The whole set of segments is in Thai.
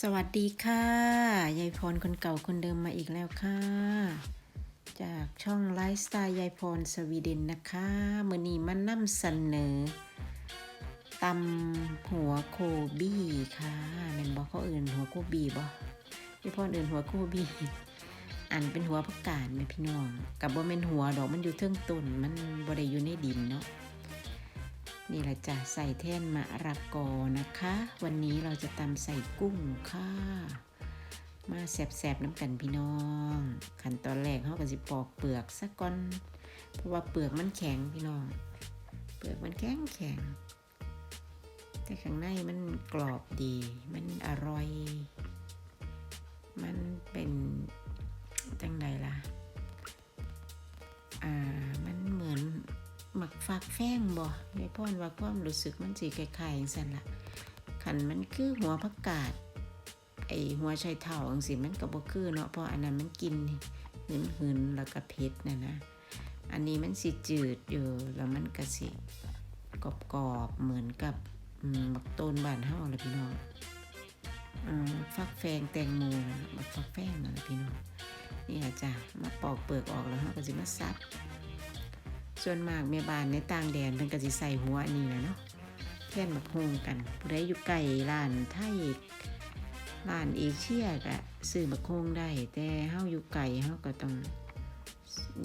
สวัสดีค่ะ ยายพรคนเก่าคนเดิมมาอีกแล้วค่ะ จากช่องไลฟ์สไตล์ยายพรสวีเดนนะคะมือนี้มันนำเสนอตำหัวโคบี้ค่ะแม่นบอกเขาอื่นหัวโคบี้บ่ยายพรอื่นหัวโคบี้อันเป็นหัวผักกาดแม่พี่น้อง กับบ่แม่นหัวดอกมันอยู่เทิงต้นมันบ่ได้อยู่ในดินเนาะ นี่แหละจ้ะใส่แท่นมะระกอนะคะ วันนี้เราจะตำใส่กุ้งค่ะ มาแสบๆน้ำกันพี่น้อง ขั้นตอนแรกเขาก็สิปอกเปลือกสักก่อน เพราะว่าเปลือกมันแข็งพี่น้อง เปลือกมันแข็งแข็งแต่ข้างในมันกรอบดี มันอร่อย มันเป็นจังใดล่ะ อ่า มันเหมือน หมักฝากแฟงบ่ยายพ่อนว่าความรู้สึกมันสีคล้ายๆอย่างสั่นละขันมันคือหัวผักกาดไอหัวไชเท้าจังสิมันก็บ่คือเนาะเพราะอันนั้นมันกินหืนหืนแล้วก็เผ็ดนะนะ อันนี้มันสิจืดอยู่แล้วมันก็สิกรอบๆเหมือนกับอืมบักต้นบานเฮาเลยพี่น้องฟักแฟงแตงโมน่ะบักฟักแฟงนั่นแหละพี่น้องนี่ล่ะจ้ะมาปอกเปลือกออกแล้วเฮาก็สิมาซับ ส่วนมากแม่บ้านในต่างแดนเพิ่นก็สิใส่หัวนนี้แหละเนาะแท่นบักฮงกันผู้ใดอยู่ไกลร้านไทยร้านเอเชียก็ซื้อบักฮงได้ แต่เฮาอยู่ไกลเฮาก็ต้อง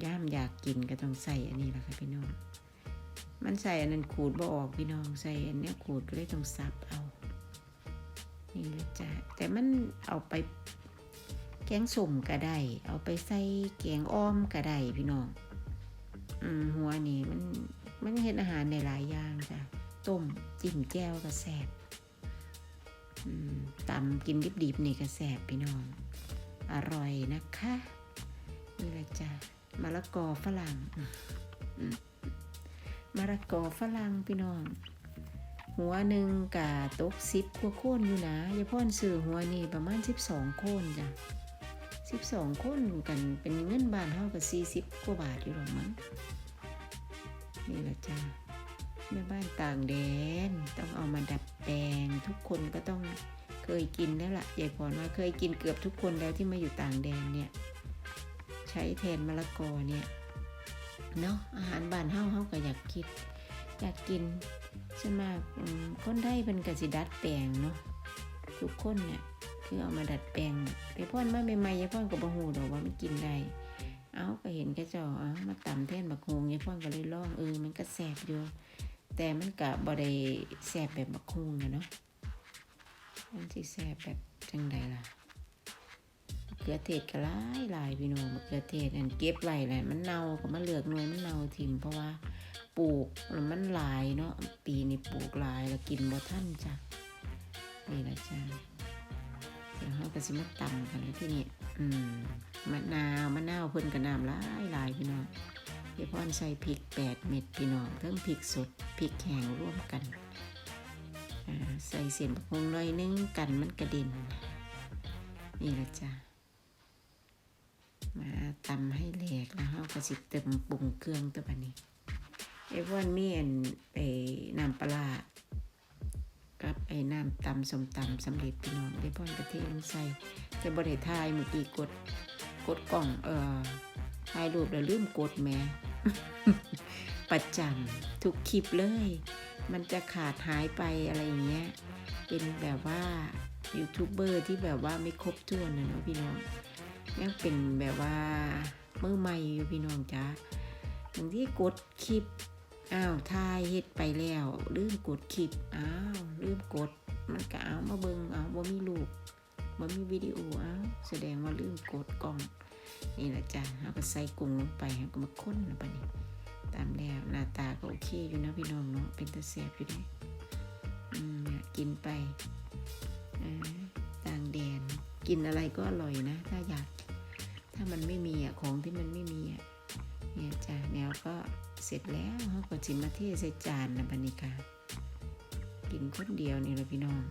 ย่ามอยากกินก็ต้องใส่อันนี้แหละค่ะพี่น้อง มันใส่อันนั้นขูดบ่ออกพี่น้องใส่อันนี้ขูดก็เลยต้องซับเอานี่เลยจ้ะแต่มันเอาไปแกงส้มก็ได้ เอาไปใส่แกงอ้อมก็ได้พี่น้อง หัวนี่มันมันเห็นอาหารในหลายอย่างจ้ะต้มจิ้มแจ่วก็แซ่บอืมตำกินดิบๆนี่ก็แซ่บพี่น้อง อร่อยนะคะนี่แหละจ้ะมะละกอฝรั่งมะละกอฝรั่งพี่น้อง หัวหนึ่งกะตกสิบกว่าโคนอยู่นะยาพ่อนซื้อหัวนี่ประมาณสิบสองโคนจ้ะสิบสองโคนกันเป็นเงินบาทเท่ากับสี่สิบกว่าบาทอยู่หรอมั้ง นี่แหละจ้าแม่บ้านต่างแดนต้องเอามาดัดแปลงทุกคนก็ต้องเคยกินแล้วล่ะยายพรว่าเคยกินเกือบทุกคนแล้วที่มาอยู่ต่างแดนเนี่ย ใช้แทนมะละกอเนี่ยเนาะอาหารบ้านเฮาเฮาก็อยากคิดอยากกินใช่ไหมากคนได้เป็นกสิดัดแปลงเนาะทุกคนเนี่ยคือเอามาดัดแปลงยายพ่อนมาใหม่ๆยายพ่อนก็บ่ฮู้ดอกว่ามันกินได้ เอาก็เห็นแกเจ้าเอามาตำแท่นบักฮงยายพ่อนก็เลยลองเออมันก็แสบอยู่แต่มันก็บ่ได้แสบแบบบักฮงนะเนาะมันสิแสบแบบจังใดล่ะมะเขือเทศก็หลายหลายพี่น้องมะเขือเทศอันเก็บไว้แหละมันเน่าก็มาเหลือกหน่วยมันเน่าทิ่มเพราะว่าปลูกแล้วมันหลายเนาะปีนี้ปลูกหลายแล้วกินบ่ทันจ้ะนี่ละจ้ะเดี๋ยวเราก็สิมาตำกันเลยที่นี่อืม มะนาวมะนาวเพิ่นกระน้ำหลายหลายพี่น้องพี่พรใส่พริกแปดเม็ดพี่น้องทั้งพริกสดพริกแห้งร่วมกันใส่เสียนบักฮงน่อยนึงกันมันกระเด็นนี่ละจ้ะมาตำให้แหลกแล้วเราก็สิเติมปรุงเครื่องตัวบันนี้ไอ้พวนเมีอันไอ้น้ำปลาร้ากับไอ้น้ำตำสมตำสำเร็จพี่น้องไอ้พวนกระเทียมใส่แต่บริทายเมื่อกี้กด กดกล่อง เอ่อถ่ายรูปแล้วลืมกดแม่ประจำทุกคลิปเลย มันจะขาดหายไปอะไรอย่างเงี้ย เป็นแบบว่ายูทูบเบอร์ที่แบบว่าไม่ครบถ้วนนะเนาะพี่น้องยังเป็นแบบว่าเมือใหม่อยู่พี่น้องจ้าบางที่กดคลิป อ้าวถ่ายเฮ็ดไปแล้วลืมกดคลิป อ้าวลืมกด มันก็เอามาเบิงเอาบ่มีรูป มันมีวิดีโออ้าวแสดงว่าลืมกดกล่อง นี่แหละจ้ะเอาก็ใส่กุ้งลงไปเอาก็มาค้นลงไปนี่ตามแล้วหน้าตาก็โอเคอยู่นะพี่น้องเนาะเป็นตะแสบอยู่ด้อืมเนี่ยกินไปอ่าต่างแดน กินอะไรก็อร่อยนะ ถ้าอยาก ถ้ามันไม่มีอะของที่มันไม่มีอะเนี่ยจ้ะแนวก็เสร็จแล้วเขาก็จิมาเทใส่จานนะบัดนิกากินคนเดียวนี่แหละพี่น้อง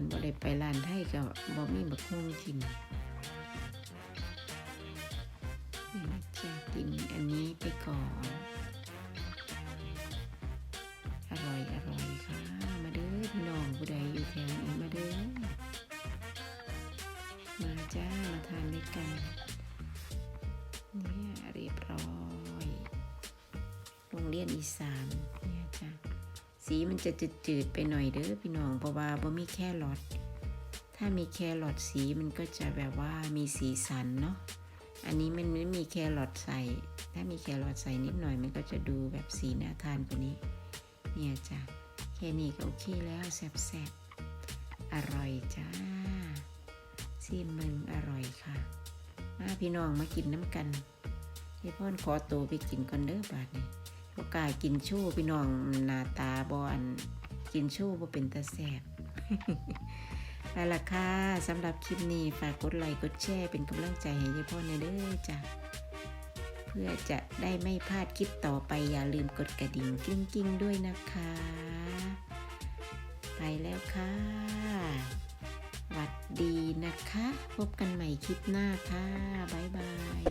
ขันบ่ได้ไปร้านไทยก็บ่มีบักฮุ่งกินจะกินอันนี้ไปก่อน อร่อยอร่อยค่ะ มาเด้อพี่น้องผู้ใดอยู่แถวนี้มาเด้อ มาจ้า มาทานด้วยกันเนี่ยเรียบร้อย โรงเรียนอีสาน สีมันจะจืดๆไปหน่อยเด้อพี่น้องเพราะว่าบ่มีแค่รอทถ้ามีแครอทสีมันก็จะแบบว่ามีสีสันเนาะอันนี้มันไม่มีแครอทใส่ ถ้ามีแครอทใส่นิดหน่อยมันก็จะดูแบบสีน่าทานกว่านี้ เนี่ยจ้ะแค่นี้ก็โอเคแล้วแซ่บๆอร่อยจ้าซีมมึงอร่อยค่ะ มาพี่น้องมากินน้ำกันพี่พ่อนขอตัวไปกินก่อนเด้อบาดนี้ พวกล้ายกินชู้พี่น้องหน้าตาบอนกินชู้บ่เป็นตาแสบไปละค่ะสำหรับคลิปนี้ฝากกดไลค์กดแชร์เป็นกำลังใจให้ยายพ่อในเด้อจ้ะเพื่อจะได้ไม่พลาดคลิปต่อไปอย่าลืมกดกระดิ่งกิ้งกิ้งด้วยนะคะ ไปแล้วค่ะหวัดดีนะคะ พบกันใหม่คลิปหน้าค่ะ บ๊ายบาย